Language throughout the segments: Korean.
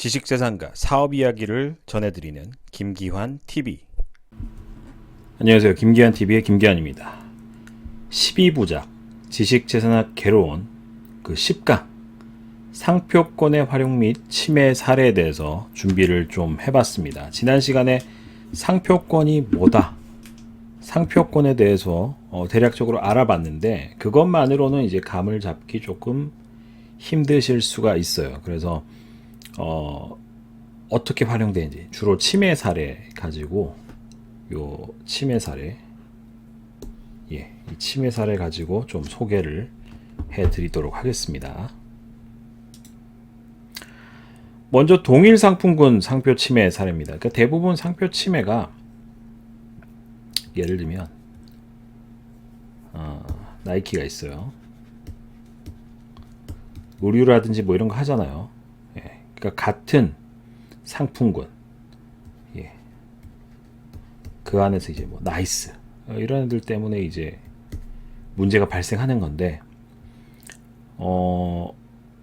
지식재산가 사업 이야기를 전해드리는 김기환 TV. 안녕하세요. 김기환 TV의 김기환입니다. 12부작 지식재산학 개론 그 10강 상표권의 활용 및 침해 사례에 대해서 준비를 좀 해봤습니다. 지난 시간에 상표권이 뭐다? 상표권에 대해서 어, 대략적으로 알아봤는데 그것만으로는 이제 감을 잡기 조금 힘드실 수가 있어요. 그래서 어, 어떻게 활용되는지 주로 침해 사례 가지고 요 침해 사례 예, 이 침해 사례 가지고 좀 소개를 해 드리도록 하겠습니다. 먼저 동일 상품군 상표 침해 사례입니다. 그러니까 대부분 상표 침해가 예를 들면 어, 나이키가 있어요. 의류라든지 뭐 이런 거 하잖아요. 예, 그러니까 같은 상품군, 예, 그 안에서 이제 뭐 나이스 어, 이런 애들 때문에 이제 문제가 발생하는 건데, 어,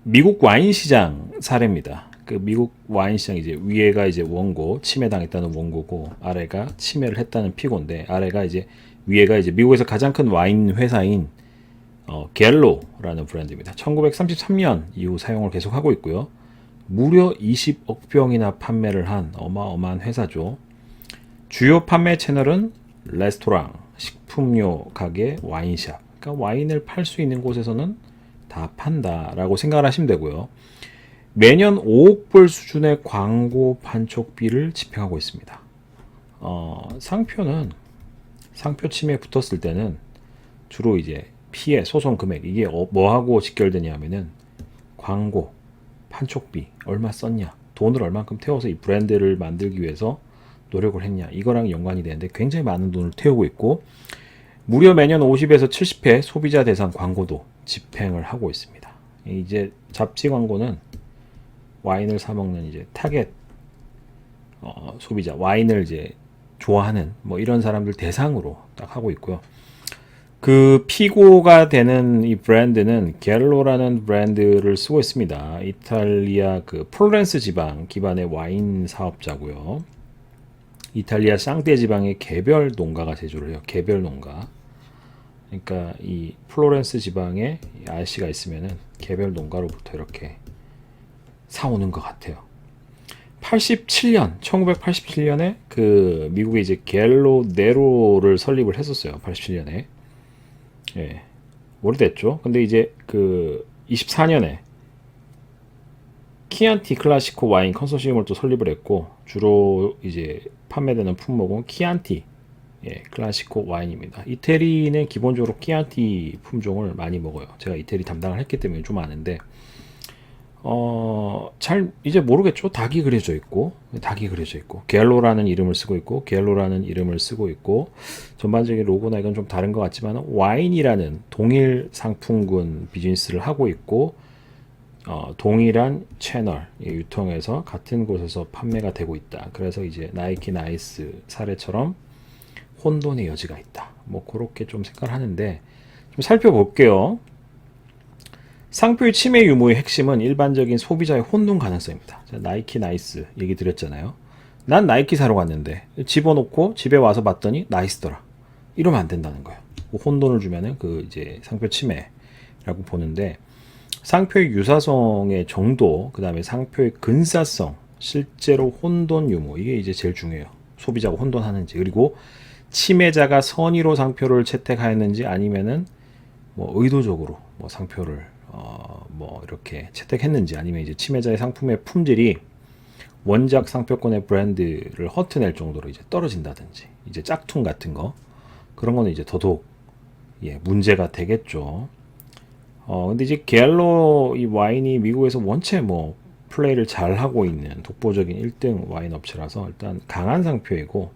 미국 와인 시장 사례입니다. 그 미국 와인 시장 이제 위에가 이제 원고 침해당했다는 원고고 아래가 침해를 했다는 피고인데 아래가 이제 위에가 이제 미국에서 가장 큰 와인 회사인 어, 갤로라는 브랜드입니다. 1933년 이후 사용을 계속하고 있고요. 무려 20억 병이나 판매를 한 어마어마한 회사죠. 주요 판매 채널은 레스토랑, 식품료 가게, 와인샵. 그러니까 와인을 팔 수 있는 곳에서는 다 판다라고 생각을 하시면 되고요. 매년 5억 불 수준의 광고 판촉비를 집행하고 있습니다. 어, 상표는 상표 침해 붙었을 때는 주로 이제 피해 소송 금액 이게 어, 뭐하고 직결되냐 하면은 광고 판촉비 얼마 썼냐 돈을 얼만큼 태워서 이 브랜드를 만들기 위해서 노력을 했냐 이거랑 연관이 되는데 굉장히 많은 돈을 태우고 있고 무려 매년 50에서 70회 소비자 대상 광고도 집행을 하고 있습니다. 이제 잡지 광고는 와인을 사 먹는 이제 타겟 어, 소비자 와인을 이제 좋아하는 뭐 이런 사람들 대상으로 딱 하고 있고요. 그 피고가 되는 이 브랜드는 갤로라는 브랜드를 쓰고 있습니다. 이탈리아 그 플로렌스 지방 기반의 와인 사업자고요. 이탈리아 쌍떼 지방의 개별 농가가 제조를 해요. 개별 농가. 그러니까 이 플로렌스 지방에 아저씨가 있으면은 개별 농가로부터 이렇게 사오는 것 같아요. 87년, 1987년에 그 미국에 이제 갤로 네로를 설립을 했었어요. 87년에. 예. 오래됐죠. 근데 이제 그 24년에 키안티 클라시코 와인 컨소시엄을 또 설립을 했고 주로 이제 판매되는 품목은 키안티 예, 클라시코 와인입니다. 이태리는 기본적으로 키안티 품종을 많이 먹어요. 제가 이태리 담당을 했기 때문에 좀 아는데 어, 잘 이제 모르겠죠. 닭이 그려져 있고 닭이 그려져 있고 갤로라는 이름을 쓰고 있고 갤로라는 이름을 쓰고 있고 전반적인 로고나 이건 좀 다른 것 같지만 와인이라는 동일 상품군 비즈니스를 하고 있고 어, 동일한 채널 유통에서 같은 곳에서 판매가 되고 있다. 그래서 이제 나이키 나이스 사례처럼 혼돈의 여지가 있다. 뭐 그렇게 좀 생각을 하는데 좀 살펴볼게요. 상표의 침해 유무의 핵심은 일반적인 소비자의 혼돈 가능성입니다. 자, 나이키 나이스 얘기 드렸잖아요. 난 나이키 사러 갔는데 집어넣고 집에 와서 봤더니 나이스더라. 이러면 안 된다는 거예요. 그 혼돈을 주면은 그 이제 상표 침해라고 보는데 상표의 유사성의 정도, 그 다음에 상표의 근사성, 실제로 혼돈 유무 이게 이제 제일 중요해요. 소비자가 혼돈하는지 그리고 침해자가 선의로 상표를 채택하였는지 아니면은 뭐 의도적으로 뭐 상표를 어 뭐 이렇게 채택했는지 아니면 이제 침해자의 상품의 품질이 원작 상표권의 브랜드를 허트낼 정도로 이제 떨어진다든지 이제 짝퉁 같은 거 그런 거는 이제 더더욱 예 문제가 되겠죠. 어 근데 이제 갤로 이 와인이 미국에서 원체 뭐 플레이를 잘 하고 있는 독보적인 1등 와인 업체라서 일단 강한 상표이고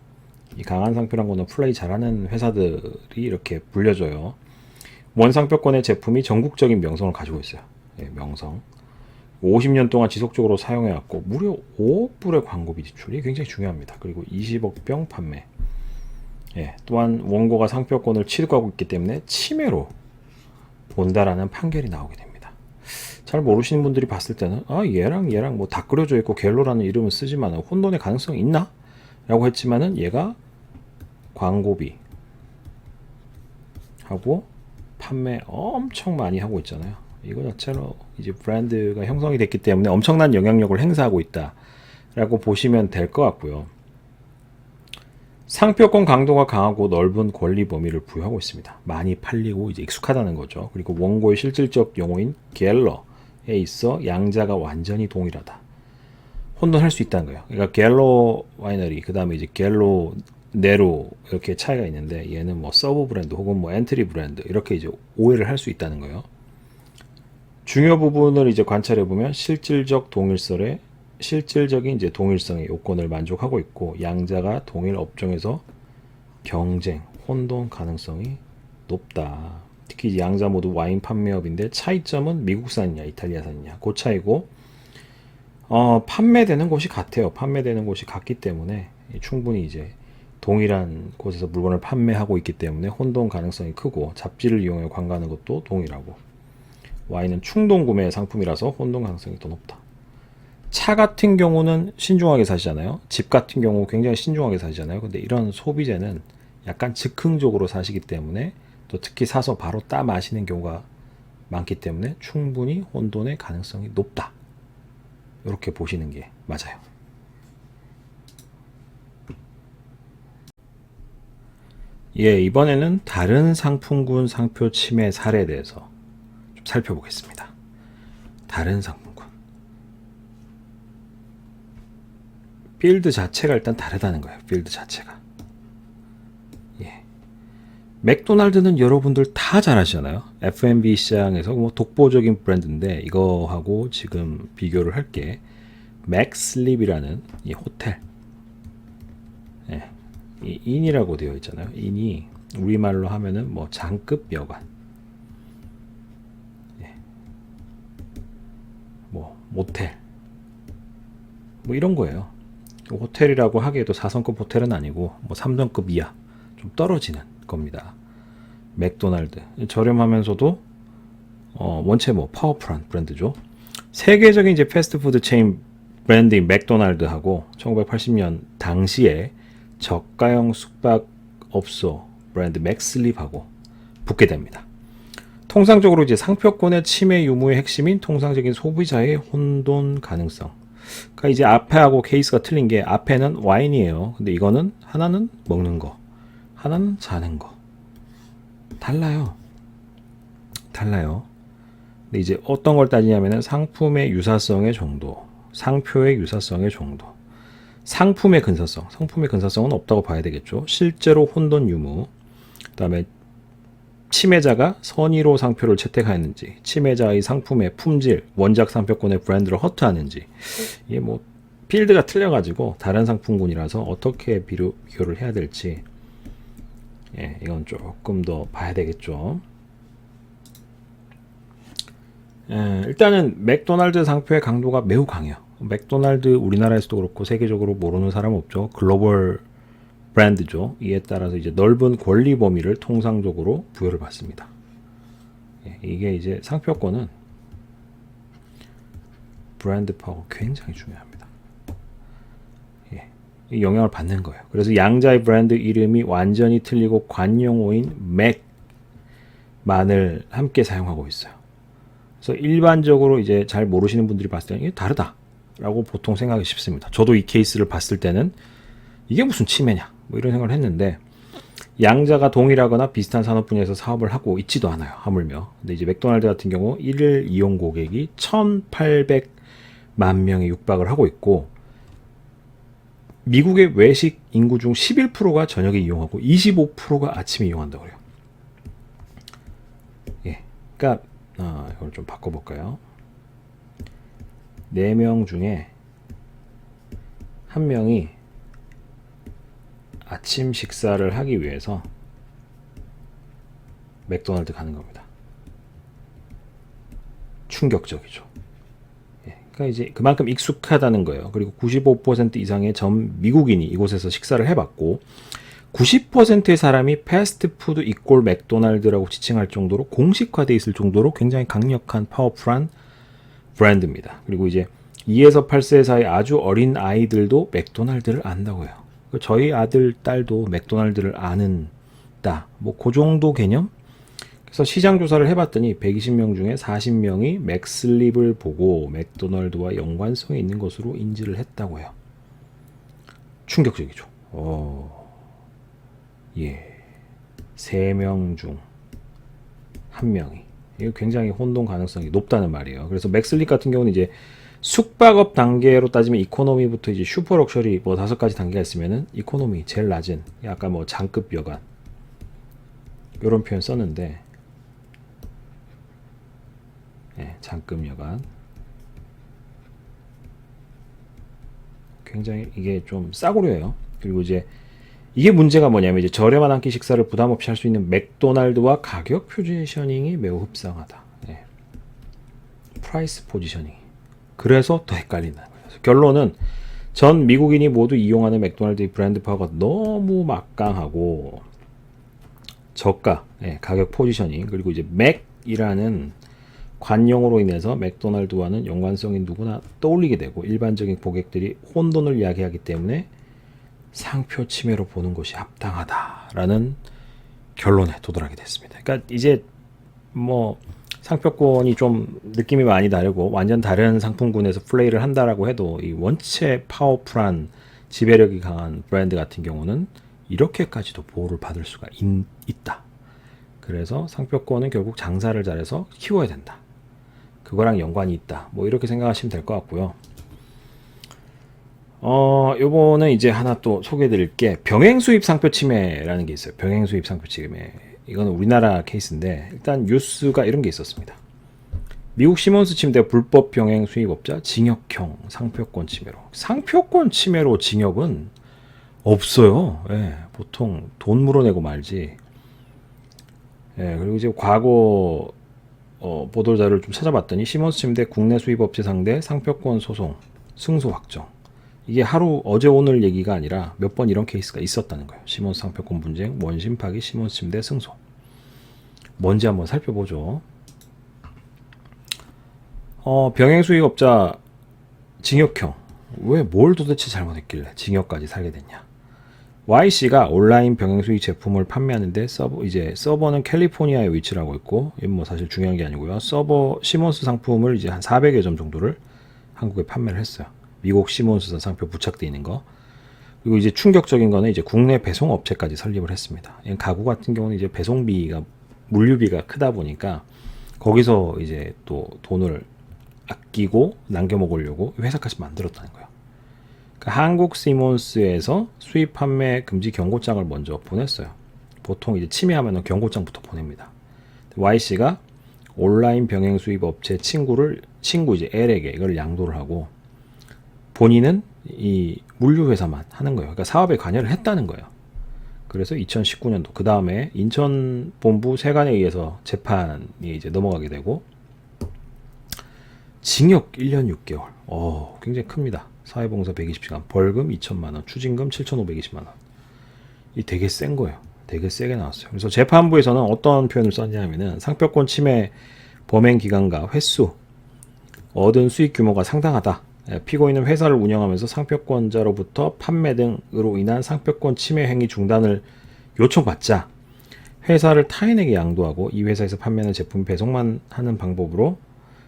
이 강한 상표란 거는 플레이 잘하는 회사들이 이렇게 불려져요. 원상표권의 제품이 전국적인 명성을 가지고 있어요. 예, 명성. 50년 동안 지속적으로 사용해왔고 무려 5억 불의 광고비 지출이 굉장히 중요합니다. 그리고 20억 병 판매. 예, 또한 원고가 상표권을 취득하고 있기 때문에 침해로 본다라는 판결이 나오게 됩니다. 잘 모르시는 분들이 봤을 때는 아 얘랑 얘랑 뭐 다 끓여져 있고 갤로라는 이름을 쓰지만 혼돈의 가능성이 있나? 라고 했지만은 얘가 광고비 하고 판매 엄청 많이 하고 있잖아요. 이거 자체로 이제 브랜드가 형성이 됐기 때문에 엄청난 영향력을 행사하고 있다라고 보시면 될 것 같고요. 상표권 강도가 강하고 넓은 권리 범위를 부여하고 있습니다. 많이 팔리고 이제 익숙하다는 거죠. 그리고 원고의 실질적 용어인 갤러에 있어 양자가 완전히 동일하다. 혼돈할 수 있다는 거예요. 그러니까 갤러 와이너리, 그 다음에 이제 갤러 네로 이렇게 차이가 있는데 얘는 뭐 서브 브랜드 혹은 뭐 엔트리 브랜드 이렇게 이제 오해를 할 수 있다는 거예요. 중요 부분을 이제 관찰해 보면 실질적 동일설에 실질적인 이제 동일성의 요건을 만족하고 있고 양자가 동일 업종에서 경쟁, 혼돈 가능성이 높다. 특히 양자 모두 와인 판매업인데 차이점은 미국산이냐 이탈리아산이냐 그 차이고 어, 판매되는 곳이 같아요. 판매되는 곳이 같기 때문에 충분히 이제 동일한 곳에서 물건을 판매하고 있기 때문에 혼돈 가능성이 크고 잡지를 이용해 관가하는 것도 동일하고 와인은 충동 구매 상품이라서 혼돈 가능성이 더 높다. 차 같은 경우는 신중하게 사시잖아요. 집 같은 경우 굉장히 신중하게 사시잖아요. 근데 이런 소비재는 약간 즉흥적으로 사시기 때문에 또 특히 사서 바로 따 마시는 경우가 많기 때문에 충분히 혼돈의 가능성이 높다. 이렇게 보시는 게 맞아요. 예, 이번에는 다른 상품군 상표 침해 사례에 대해서 좀 살펴보겠습니다. 다른 상품군. 필드 자체가 일단 다르다는 거예요. 필드 자체가. 예. 맥도날드는 여러분들 다 잘 아시잖아요. F&B 시장에서 뭐 독보적인 브랜드인데 이거하고 지금 비교를 할게. 맥슬립이라는 이 호텔. 예. 이 인이라고 되어 있잖아요. 인이 우리말로 하면은 뭐 장급 여관. 예. 뭐 모텔. 뭐 이런 거예요. 호텔이라고 하기에도 4성급 호텔은 아니고 뭐 3성급 이하 좀 떨어지는 겁니다. 맥도날드 저렴하면서도 어, 원체 뭐 파워풀한 브랜드죠. 세계적인 이제 패스트푸드 체인 브랜드인 맥도날드하고 1980년 당시에 저가형 숙박 업소 브랜드 맥슬립하고 붙게 됩니다. 통상적으로 이제 상표권의 침해 유무의 핵심인 통상적인 소비자의 혼돈 가능성. 그러니까 이제 앞에하고 케이스가 틀린 게 앞에는 와인이에요. 근데 이거는 하나는 먹는 거, 하나는 자는 거. 달라요. 달라요. 근데 이제 어떤 걸 따지냐면은 상품의 유사성의 정도, 상표의 유사성의 정도, 상품의 근사성. 상품의 근사성은 없다고 봐야 되겠죠. 실제로 혼돈 유무, 그 다음에 침해자가 선의로 상표를 채택하였는지, 침해자의 상품의 품질, 원작 상표권의 브랜드를 허투하는지, 이게 뭐 필드가 틀려가지고 다른 상품군이라서 어떻게 비교, 비교를 해야 될지, 예, 이건 조금 더 봐야 되겠죠. 예, 일단은 맥도날드 상표의 강도가 매우 강해요. 맥도날드 우리나라에서도 그렇고 세계적으로 모르는 사람 없죠. 글로벌 브랜드죠. 이에 따라서 이제 넓은 권리 범위를 통상적으로 부여를 받습니다. 예, 이게 이제 상표권은 브랜드 파워 굉장히 중요합니다. 예, 이 영향을 받는 거예요. 그래서 양자의 브랜드 이름이 완전히 틀리고 관용어인 맥만을 함께 사용하고 있어요. 그래서 일반적으로 이제 잘 모르시는 분들이 봤을 때는 이게 다르다 라고 보통 생각이 쉽습니다. 저도 이 케이스를 봤을 때는 이게 무슨 침해냐 뭐 이런 생각을 했는데 양자가 동일하거나 비슷한 산업 분야에서 사업을 하고 있지도 않아요 하물며 근데 이제 맥도날드 같은 경우 1일 이용 고객이 1,800만 명에 육박을 하고 있고 미국의 외식 인구 중 11%가 저녁에 이용하고 25%가 아침에 이용한다고 그래요. 예, 그러니까 아, 이걸 좀 바꿔 볼까요? 4명 중에 한 명이 아침 식사를 하기 위해서 맥도날드 가는 겁니다. 충격적이죠. 예, 그러니까 이제 그만큼 익숙하다는 거예요. 그리고 95% 이상의 전 미국인이 이곳에서 식사를 해봤고 90%의 사람이 패스트푸드 이꼴 맥도날드라고 지칭할 정도로 공식화돼 있을 정도로 굉장히 강력한 파워풀한 브랜드입니다. 그리고 이제 2에서 8세 사이 아주 어린 아이들도 맥도날드를 안다고요. 그 저희 아들 딸도 맥도날드를 아는다. 뭐 그 정도 개념? 그래서 시장 조사를 해봤더니 120명 중에 40명이 맥슬립을 보고 맥도날드와 연관성이 있는 것으로 인지를 했다고요. 충격적이죠. 어, 예, 세명중한 명이 이거 굉장히 혼동 가능성이 높다는 말이에요. 그래서 맥슬립 같은 경우는 이제 숙박업 단계로 따지면 이코노미부터 이제 슈퍼 럭셔리 뭐 다섯 가지 단계가 있으면은 이코노미 제일 낮은 약간 뭐 장급 여관 이런 표현 썼는데 예, 장급 여관 굉장히 이게 좀 싸구려예요. 그리고 이제 이게 문제가 뭐냐면 이제 저렴한 한 끼 식사를 부담 없이 할 수 있는 맥도날드와 가격 포지셔닝이 매우 흡사하다. 예. 프라이스 포지셔닝. 그래서 더. 그래서 결론은 전 미국인이 모두 이용하는 맥도날드의 브랜드 파워가 너무 막강하고 저가, 예, 가격 포지셔닝 그리고 이제 맥이라는 관용으로 인해서 맥도날드와는 연관성이 누구나 떠올리게 되고 일반적인 고객들이 혼돈을 야기하기 때문에 상표 침해로 보는 것이 합당하다라는 결론에 도달하게 됐습니다. 그러니까 이제 뭐 상표권이 좀 느낌이 많이 다르고 완전 다른 상품군에서 플레이를 한다라고 해도 이 원체 파워풀한 지배력이 강한 브랜드 같은 경우는 이렇게까지도 보호를 받을 수가 있, 있다. 그래서 상표권은 결국 장사를 잘해서 키워야 된다. 그거랑 연관이 있다. 뭐 이렇게 생각하시면 될 것 같고요. 어, 요거는 이제 하나 또 소개해 드릴 게 병행 수입 상표 침해라는 게 있어요. 병행 수입 상표 침해. 이거는 우리나라 케이스인데 일단 뉴스가 이런 게 있었습니다. 미국 시몬스 침대 불법 병행 수입업자 징역형 상표권 침해로. 상표권 침해로 징역은 없어요. 예, 보통 돈 물어내고 말지. 예, 그리고 이제 과거 어, 보도 자료를 좀 찾아봤더니 시몬스 침대 국내 수입업체 상대 상표권 소송 승소 확정. 이게 하루 어제 오늘 얘기가 아니라 몇 번 이런 케이스가 있었다는 거예요. 시몬스 상표권 분쟁, 원심 파기, 시몬스 침대 승소. 뭔지 한번 살펴보죠. 어, 병행 수익업자 징역형. 왜 뭘 도대체 잘못했길래 징역까지 살게 됐냐? YC가 온라인 병행 수익 제품을 판매하는데 서버 이제 서버는 캘리포니아에 위치를 하고 있고 뭐 사실 중요한 게 아니고요. 서버 시몬스 상품을 이제 한 400여 점 정도를 한국에 판매를 했어요. 미국 시몬스 상표 부착돼 있는 거. 그리고 이제 충격적인 거는 이제 국내 배송 업체까지 설립을 했습니다. 가구 같은 경우는 이제 배송비가 물류비가 크다 보니까 거기서 이제 또 돈을 아끼고 남겨 먹으려고 회사까지 만들었다는 거예요. 그러니까 한국 시몬스에서 수입 판매 금지 경고장을 먼저 보냈어요. 보통 이제 침해하면 경고장부터 보냅니다. Y씨가 온라인 병행 수입 업체 친구를 친구 이제 L에게 이걸 양도를 하고 본인은 이 물류 회사만 하는 거예요. 그러니까 사업에 관여를 했다는 거예요. 그래서 2019년도 그 다음에 인천 본부 세관에 의해서 재판이 이제 넘어가게 되고 징역 1년 6개월. 어, 굉장히 큽니다. 사회봉사 120시간, 벌금 2천만 원, 추징금 7,520만 원. 이 되게 센 거예요. 되게 세게 나왔어요. 그래서 재판부에서는 어떤 표현을 썼냐면은 상표권 침해 범행 기간과 횟수, 얻은 수익 규모가 상당하다. 예, 피고인은 회사를 운영하면서 상표권자로부터 판매 등으로 인한 상표권 침해 행위 중단을 요청받자 회사를 타인에게 양도하고 이 회사에서 판매하는 제품 배송만 하는 방법으로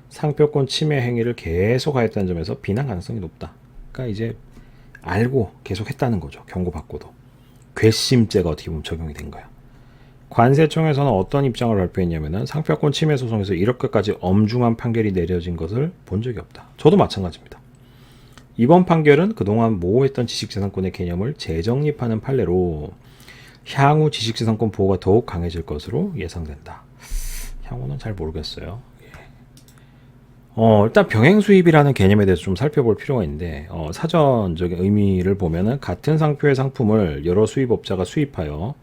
상표권 침해 행위를 계속 하였다는 점에서 비난 가능성이 높다. 그러니까 이제 알고 계속 했다는 거죠. 경고받고도. 괘씸죄가 어떻게 보면 적용이 된 거야. 관세청에서는 어떤 입장을 발표했냐면은 상표권 침해 소송에서 이렇게까지 엄중한 판결이 내려진 것을 본 적이 없다. 저도 마찬가지입니다. 이번 판결은 그동안 모호했던 지식재산권의 개념을 재정립하는 판례로 향후 지식재산권 보호가 더욱 강해질 것으로 예상된다. 향후는 잘 모르겠어요. 예. 어, 일단 병행 수입이라는 개념에 대해서 좀 살펴볼 필요가 있는데 어, 사전적인 의미를 보면은 같은 상표의 상품을 여러 수입업자가 수입하여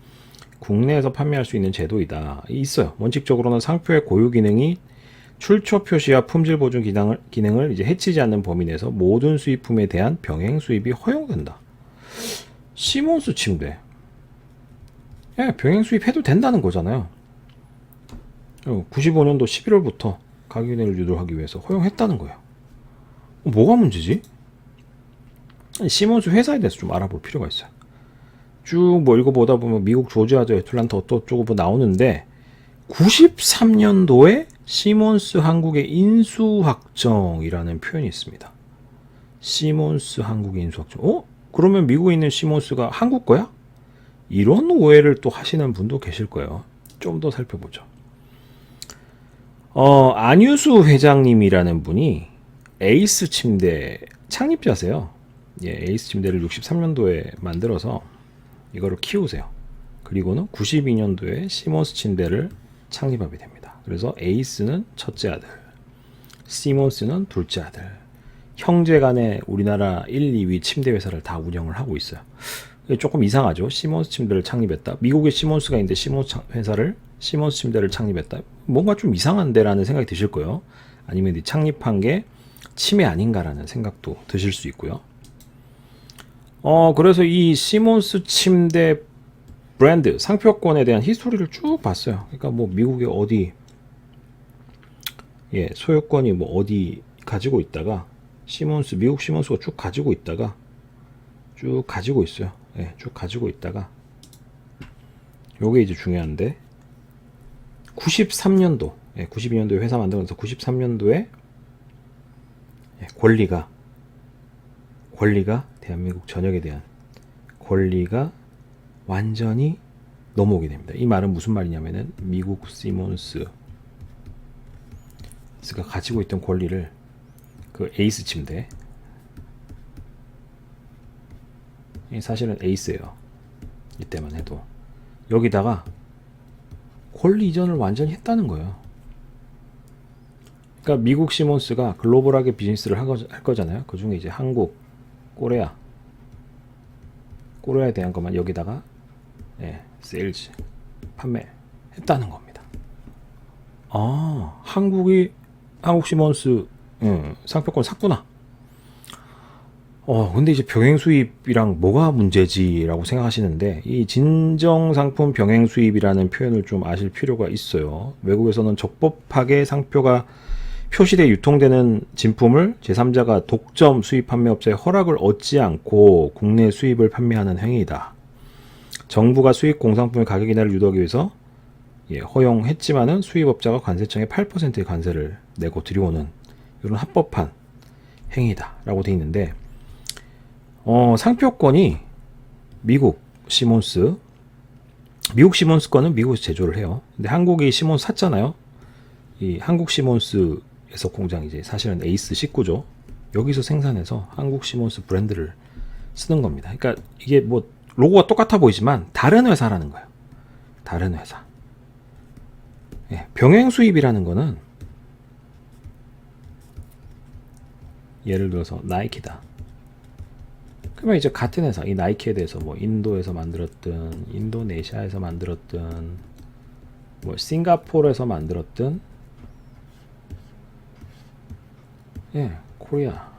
국내에서 판매할 수 있는 제도이다. 있어요. 원칙적으로는 상표의 고유 기능이 출처 표시와 품질 보증 기능을, 기능을 이제 해치지 않는 범위 내에서 모든 수입품에 대한 병행 수입이 허용된다. 시몬스 침대. 예, 병행 수입해도 된다는 거잖아요. 95년도 11월부터 가격 인하를 유도하기 위해서 허용했다는 거예요. 어, 뭐가 문제지? 시몬스 회사에 대해서 좀 알아볼 필요가 있어요. 쭉 뭐 읽어보다 보면 미국 조지아주 애틀란타 뭐 나오는데 93년도에 시몬스 한국의 인수확정이라는 표현이 있습니다. 시몬스 한국의 인수확정. 어? 그러면 미국에 있는 시몬스가 한국 거야? 이런 오해를 또 하시는 분도 계실 거예요. 좀 더 살펴보죠. 어, 안유수 회장님이라는 분이 에이스 침대 창립자세요. 예, 에이스 침대를 63년도에 만들어서 이거를 키우세요. 그리고는 92년도에 시몬스 침대를 창립하게 됩니다. 그래서 에이스는 첫째 아들, 시몬스는 둘째 아들. 형제 간에 우리나라 1, 2위 침대 회사를 다 운영을 하고 있어요. 조금 이상하죠. 시몬스 침대를 창립했다. 미국에 시몬스가 있는데 시몬스 창- 회사를 시몬스 침대를 창립했다. 뭔가 좀 이상한데라는 생각이 드실 거예요. 아니면 이 창립한 게 침해 아닌가라는 생각도 드실 수 있고요. 어, 그래서 이 시몬스 침대 브랜드 상표권에 대한 히스토리를 쭉 봤어요. 그러니까 뭐 미국의 어디 예, 소유권이 뭐 어디 가지고 있다가 시몬스 미국 시몬스가 쭉 가지고 있다가 쭉 가지고 있어요. 예, 쭉 가지고 있다가 요게 이제 중요한데 93년도 예, 92년도에 회사 만들면서 93년도에 예, 권리가 권리가 대한민국 전역에 대한 권리가 완전히 넘어오게 됩니다. 이 말은 무슨 말이냐면은 미국 시몬스 가 가지고 있던 권리를 그 에이스 침대 이 사실은 에이스예요. 이때만 해도 여기다가 권리 이전을 완전히 했다는 거예요. 그러니까 미국 시몬스가 글로벌하게 비즈니스를 할, 거잖아요. 그 중에 이제 한국, 코레아, 코레아에 대한 것만 여기다가 예, 세일즈 판매 했다는 겁니다. 아, 한국이 한국 시몬스 음, 상표권 샀구나. 어, 근데 이제 병행 수입이랑 뭐가 문제지라고 생각하시는데 이 진정 상품 병행 수입이라는 표현을 좀 아실 필요가 있어요. 외국에서는 적법하게 상표가 표시돼 유통되는 진품을 제3자가 독점 수입 판매업자의 허락을 얻지 않고 국내 수입을 판매하는 행위이다. 정부가 수입 공산품의 가격 인하를 유도하기 위해서 예, 허용했지만은 수입업자가 관세청에 8%의 관세를 내고 들여오는 이런 합법한 행위다라고 돼 있는데 어, 상표권이 미국 시몬스 미국 시몬스 거는 미국에서 제조를 해요. 근데 한국이 시몬스 샀잖아요. 이 한국 시몬스에서 공장 이제 사실은 에이스 식구죠. 여기서 생산해서 한국 시몬스 브랜드를 쓰는 겁니다. 그러니까 이게 뭐 로고가 똑같아 보이지만 다른 회사라는 거예요. 다른 회사. 예, 병행 수입이라는 거는 예를 들어서 나이키다. 그러면 이제 같은 회사, 이 나이키에 대해서 뭐 인도에서 만들었든, 인도네시아에서 만들었든, 뭐 싱가포르에서 만들었든, 예, 코리아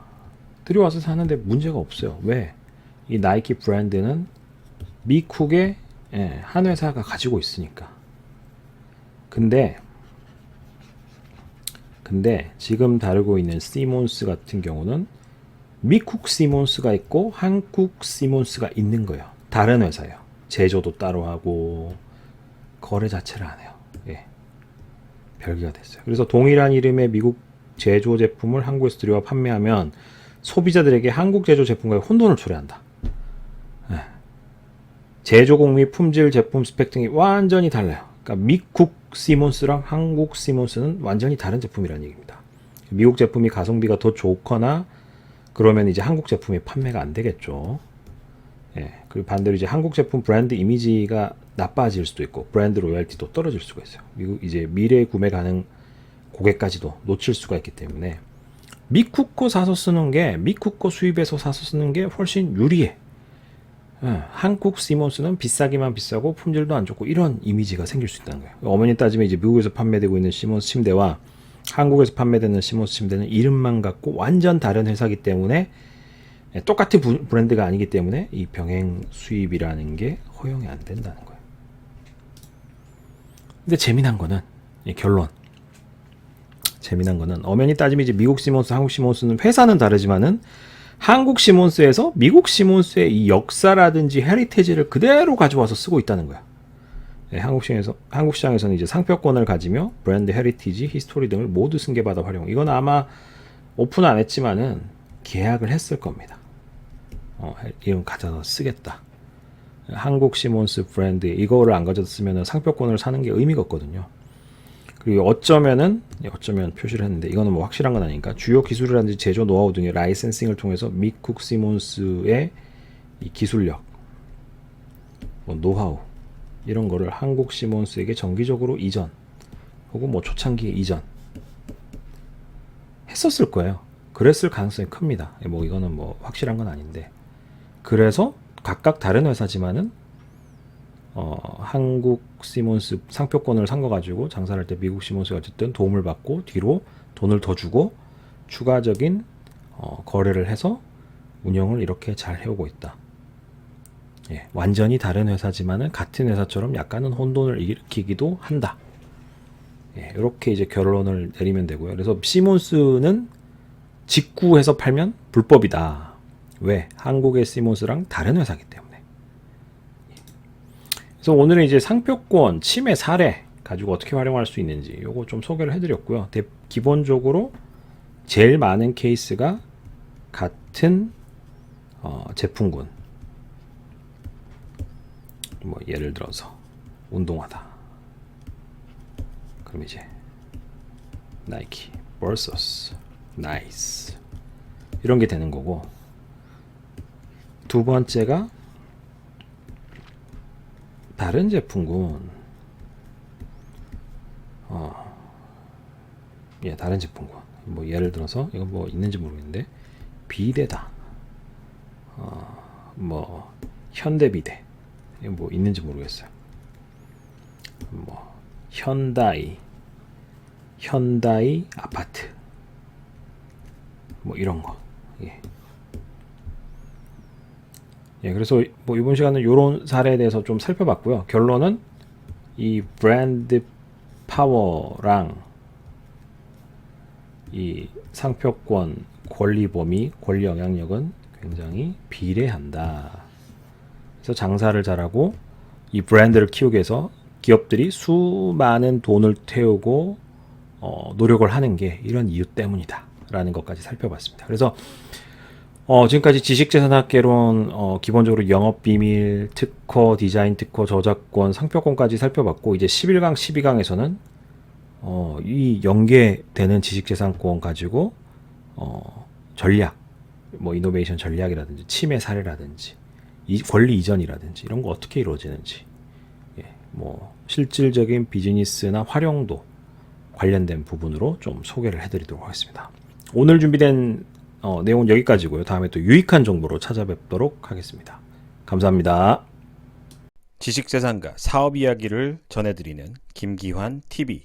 들여와서 사는데 문제가 없어요. 왜? 이 나이키 브랜드는 미국의 예, 한 회사가 가지고 있으니까. 근데 근데 지금 다루고 있는 시몬스 같은 경우는 미국 시몬스가 있고 한국 시몬스가 있는 거예요. 다른 회사예요. 제조도 따로 하고 거래 자체를 안 해요. 예. 별개가 됐어요. 그래서 동일한 이름의 미국 제조 제품을 한국에서 들여와 판매하면 소비자들에게 한국 제조 제품과의 혼돈을 초래한다. 예. 제조공 및 품질, 제품 스펙 등이 완전히 달라요. 그러니까 미국 시몬스랑 한국 시몬스는 완전히 다른 제품이라는 얘기입니다. 미국 제품이 가성비가 더 좋거나 그러면 이제 한국 제품이 판매가 안 되겠죠. 예. 그리고 반대로 이제 한국 제품 브랜드 이미지가 나빠질 수도 있고 브랜드 로열티도 떨어질 수가 있어요. 미국 이제 미래 구매 가능 고객까지도 놓칠 수가 있기 때문에 거 사서 쓰는 게거 수입해서 사서 쓰는 게 훨씬 유리해. 예, 한국 시몬스는 비싸기만 비싸고 품질도 안 좋고 이런 이미지가 생길 수 있다는 거예요. 어머니 따지면 이제 미국에서 판매되고 있는 시몬스 침대와 한국에서 판매되는 시몬스 침대는 이름만 갖고 완전 다른 회사기 때문에 예, 똑같은 부- 브랜드가 아니기 때문에 이 병행 수입이라는 게 허용이 안 된다는 거예요. 근데 재미난 거는 이 결론. 재미난 거는 엄연히 따지면 이제 미국 시몬스, 한국 시몬스는 회사는 다르지만은 한국 시몬스에서 미국 시몬스의 이 역사라든지 헤리테지를 그대로 가져와서 쓰고 있다는 거야. 네, 한국 시장에서 한국 시장에서는 이제 상표권을 가지며 브랜드 헤리티지, 히스토리 등을 모두 승계받아 활용. 이건 아마 오픈 안 했지만은 계약을 했을 겁니다. 어, 이건 가져다 쓰겠다. 한국 시몬스 브랜드 이거를 안 가져다 쓰면은 상표권을 사는 게 의미가 없거든요. 그리고 어쩌면은 어쩌면 표시를 했는데 이거는 뭐 확실한 건 아니니까 주요 기술이라든지 제조 노하우 등의 라이센싱을 통해서 미쿡 시몬스의 이 기술력, 뭐 노하우 이런 거를 한국 시몬스에게 정기적으로 이전 혹은 뭐 초창기에 이전 했었을 거예요. 그랬을 가능성이 큽니다. 뭐 이거는 뭐 확실한 건 아닌데 그래서 각각 다른 회사지만은 어, 한국 시몬스 상표권을 산 거 가지고 장사를 할 때 미국 시몬스가 어쨌든 도움을 받고 뒤로 돈을 더 주고 추가적인 어, 거래를 해서 운영을 이렇게 잘 해오고 있다. 예, 완전히 다른 회사지만은 같은 회사처럼 약간은 혼돈을 일으키기도 한다. 예, 이렇게 이제 결론을 내리면 되고요. 그래서 시몬스는 직구해서 팔면 불법이다. 왜? 한국의 시몬스랑 다른 회사기 때문에. 그래서 오늘은 이제 상표권 침해 사례 가지고 어떻게 활용할 수 있는지 요거 좀 소개를 해드렸고요. 대- 기본적으로 제일 많은 케이스가 같은 어, 제품군. 뭐 예를 들어서 운동화다. 그럼 이제 나이키 vs 나이스 이런 게 되는 거고 두 번째가 다른 제품군. 어, 예 다른 제품군. 뭐 예를 들어서 이건 뭐 있는지 모르겠는데 비대다. 어, 뭐 현대비대. 뭐 있는지 모르겠어요. 뭐 현다이. 현다이 아파트. 뭐 이런 거. 예. 예, 그래서 뭐 이번 시간은 이런 사례에 대해서 좀 살펴봤고요. 결론은 이 브랜드 파워랑 이 상표권 권리 범위, 권리 영향력은 굉장히 비례한다. 그래서 장사를 잘하고 이 브랜드를 키우기 위해서 기업들이 수많은 돈을 태우고 어, 노력을 하는 게 이런 이유 때문이다라는 것까지 살펴봤습니다. 그래서 어, 지금까지 지식재산학개론 어, 기본적으로 영업비밀, 특허, 디자인 특허, 저작권, 상표권까지 살펴봤고 이제 11강, 12강에서는 어, 이 연계되는 지식재산권 가지고 어, 전략, 뭐 이노베이션 전략이라든지 침해 사례라든지 이 권리 이전이라든지 이런 거 어떻게 이루어지는지 예, 뭐 실질적인 비즈니스나 활용도 관련된 부분으로 좀 소개를 해드리도록 하겠습니다. 오늘 준비된 어, 내용은 여기까지고요. 다음에 또 유익한 정보로 찾아뵙도록 하겠습니다. 감사합니다. 지식재산과 사업 이야기를 전해드리는 김기환 TV.